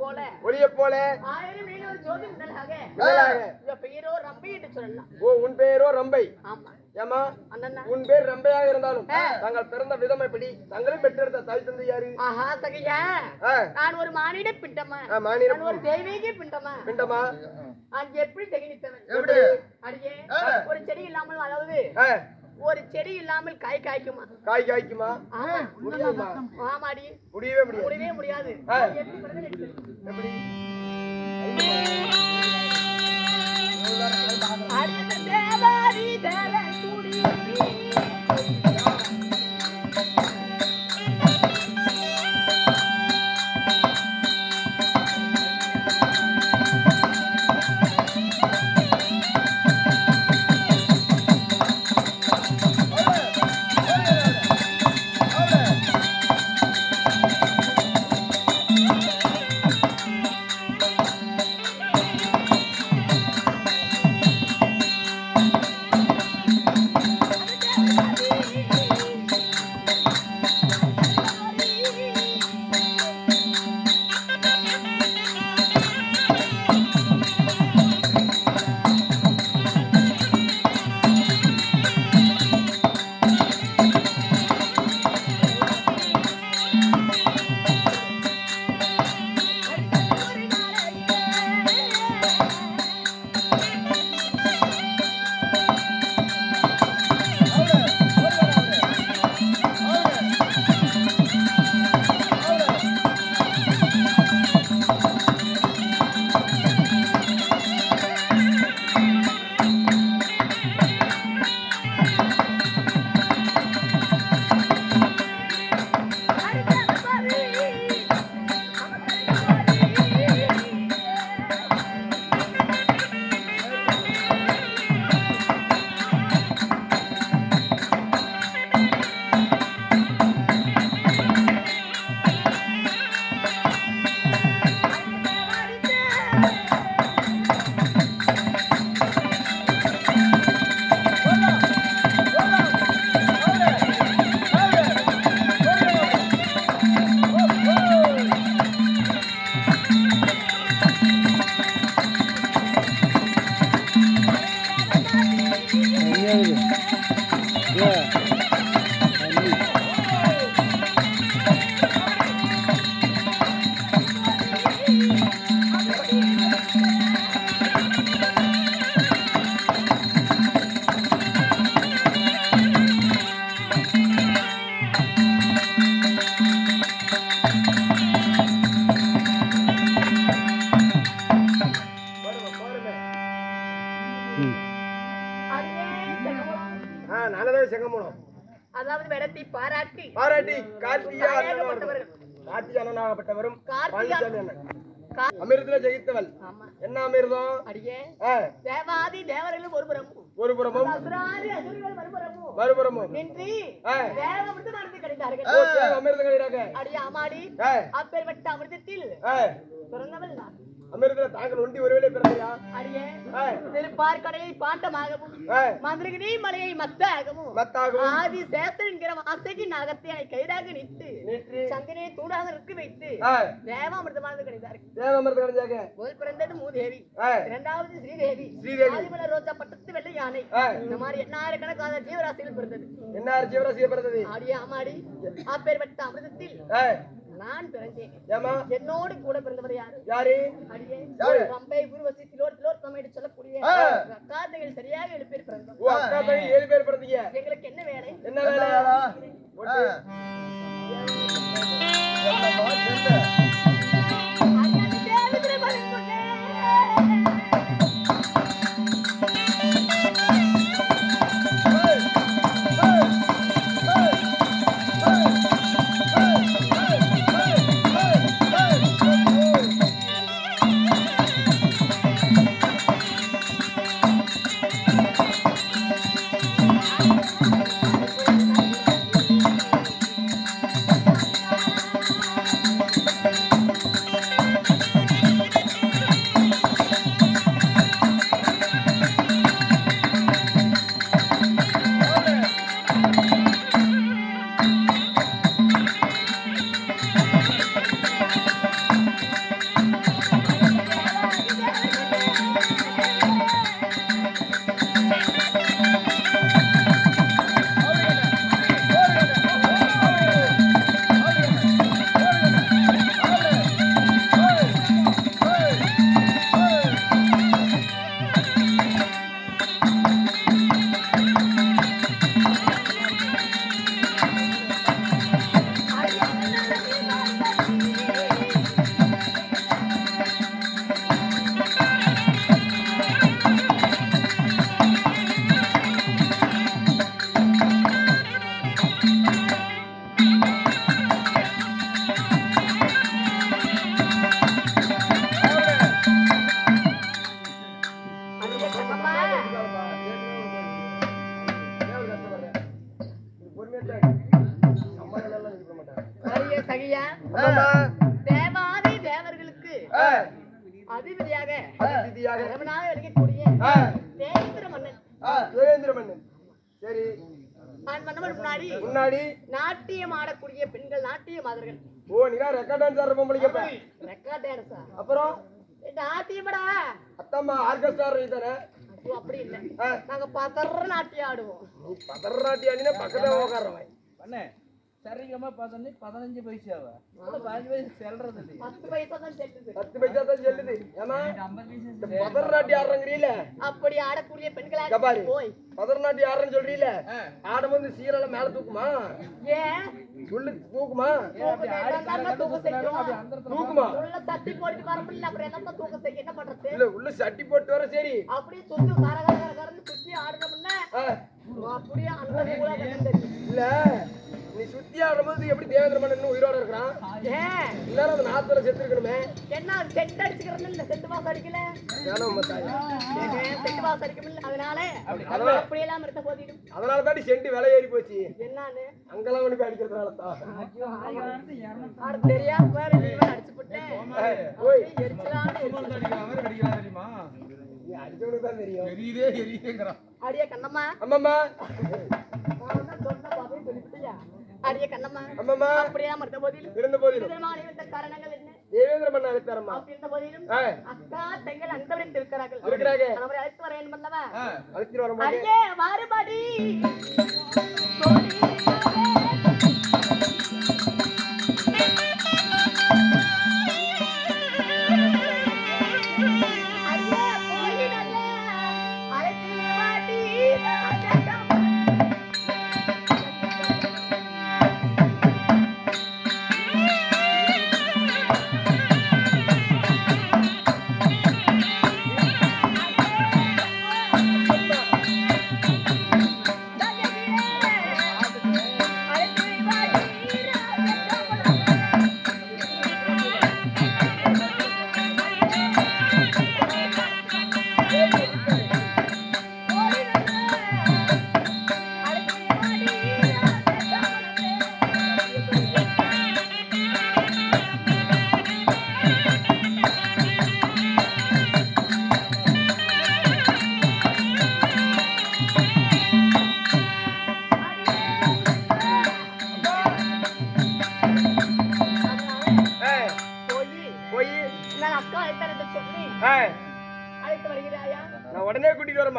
போல. ஆயிரம் மீனவர் ஜோதி முதலாக. பெயரோ ரம்பை என்று சொல்லலாம். ஓ உன் பெயரோ ரம்பை. ஆமா. ஏமா உன் பேர் ரம்பையாக இருந்தாலும். தாங்கள் பிறந்த விதம் எப்படி? தங்களை பெற்றெடுத்த தாய் தந்தை யாரு? ஆஹா சகையா. நான் ஒரு மானிட பிண்டமா மானிட ஒரு தெய்வீக பிண்டமா பிண்டமா நான் எப்படி தெகினித்தவன் எப்படி? அடியே. ஒரு செடி இல்லாமல் அதாவது ஒரு செடி இல்லாமல் காய் காய்க்குமா? காய் காய்க்குமா? ஆமா முடியுமா ஆமாடி. முடியவே முடியாது. முடியவே முடியாது. அடுத்த தேவாரி தேவகுடி. அண்ணன். கா- அமிர்தத்துல ஜெயித்தவள். என்ன அமிர்தம்? தேவாதி தேவர்களும் ஒரு புறமும் ஒரு புறமும் மறுபுறமும். அமிர்தம் கிடையாது அடி ஆமாடி ஆ, அப்பேற்பட்ட அமிர்தத்தில் பிறந்தவள் நான். அமிர்தத்துல தாங்கள் ஒண்டி ஒருவேளை பிறந்தையா? அடியே ஆ, திருப்பார்கடையை பாண்டமாகவும் மந்திரகிரி மலையை மத்தாகவும் மத்தாகவும். ஆதி சேஸ்தன் என்கிற வாசகி நாகத்தை என்னை கைதாக நிட்டு சந்திரனை தூணாக நிறுத்தி வைத்து தேவாமிர்தமானது கிடைத்தார்கள் தேவ அமிர்தம் கிடைச்சாங்க முதல் பிறந்தது மூதேவி இரண்டாவது ஸ்ரீதேவி ஸ்ரீதேவி. ஆதிமலர் ரோஜா பட்டத்து வெள்ளை யானை. இந்த மாதிரி எண்ணாயிரக்கணக்கான ஜீவராசிகள் பிறந்தது. என்ன ஜீவராசிய பிறந்தது. ஆடிய ஆமாடி அப்பேற்பட்ட அமிர்தத்தில் நான் பிறந்தேன். என்னோடு கூட பிறந்தவர் யாரு? யாரு? ரம்பை குருவசி திலோர் திலோர் தம்மையிட்டு சொல்லக்கூடிய ஆ. காதைகள் சரியாக ஏழு பேர் பிறந்தோம். அக்கா ஏழு பேர் பிறந்தீங்க. எங்களுக்கு என்ன வேலை? என்ன வேலை? தேவாதி தேவர்களுக்கு அதிபதியாக அதிதியாக. தேவனாக இருக்கக்கூடிய ஆ, தேவேந்திர மன்னன். ஆ, தேவேந்திர மன்னன். சரி. நான் மன்னவன் முன்னாடி முன்னாடி. நாட்டியம் ஆடக்கூடிய பெண்கள் நாட்டிய மாதர்கள். ஓ நீங்க ரெக்கார்ட் டான்ஸ் ஆடுற பொம்பளைக்கப்ப ரெக்கார்ட் டான்ஸா அப்புறம்? நாட்டியமடா. அத்தம்மா ஆர்கெஸ்ட்ரா தானே? அப்படி இல்ல. நாங்க பதற நாட்டியம் ஆடுவோம். நீ பதறாட்டி ஆடினா பக்கத்துல உட்காடுறவன் அண்ணே சரிகமா பார்த்தோன்னே பதினஞ்சு பைசாவா? பதினஞ்சு பைசா செல்றது இல்லையா. பத்து பைசா தான் செல்லுது. பத்து பைசா தான் செல்லுது. ஏமா இந்த பதறாட்டி ஆடுறங்கிறீல அப்படி ஆடக்கூடிய இங்க பெண்களாக பாரு. போய். பதறநாட்டி ஆடுறேன்னு சொல்றீல ஆடும்போது சீரெல்லாம் மேல தூக்குமா? ஏன்? சொல்லு தூக்குமா? தூக்கம்? உள்ள தட்டி போட்டு வர முடியல அப்புறம் என்னப்பா தூக்கம் செய்ய என்ன பண்றது? இல்ல உள்ள சட்டி போட்டு வர சரி. அப்படியே சுத்தி கர கர கர கரன்னு சுத்தி ஆடுறோம்ல ஆ, அப்படியே அந்த இல்ல. நீ சுத்தி ஆடும்போது எப்படி தேவேந்திர மன்னன் உயிரோட இருக்கிறான்? எல்லாரும் அந்த நாத்துல செத்து இருக்கணுமே என்ன செட் அடிச்சுக்கிறது இல்ல செட்டு வாசம் அடிக்கல? செட்டு வாசம் அடிக்கல அதனால அப்படி எல்லாம் இருந்த போதிலும் அதனால தாண்டி செண்டு விலை ஏறி போச்சு. என்னன்னு? அங்கெல்லாம் போய் அடிக்கிறதுனால தான். தெரியாம வேற அடிச்சு போட்டேன். எரிச்சலான எரிச்சல். நீ அடிச்சவனுக்கு தான் தெரியும். அடியே கண்ணம்மா. அம்மம்மா. அடியே கண்ணம்மா அம்மம்மா அப்படியெல்லாம் இருந்த போதிலும் இருந்த போதிலும். இந்த காரணங்கள் என்ன? தேவேந்திர மன்னன் அழைத்தாரம்மா. அப்படி இருந்த போதிலும் அக்கா தங்கள் அந்தவரில் இருக்கிறார்கள். இருக்கிறாங்க. அவரை அழைத்து வர வேண்டும் அல்லவா? அழைச்சிட்டு வரும்போது. அடியே மாறுபாடி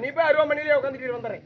நீ போய் அருவாமணிலே உட்காந்துட்டு வந்துடுறேன்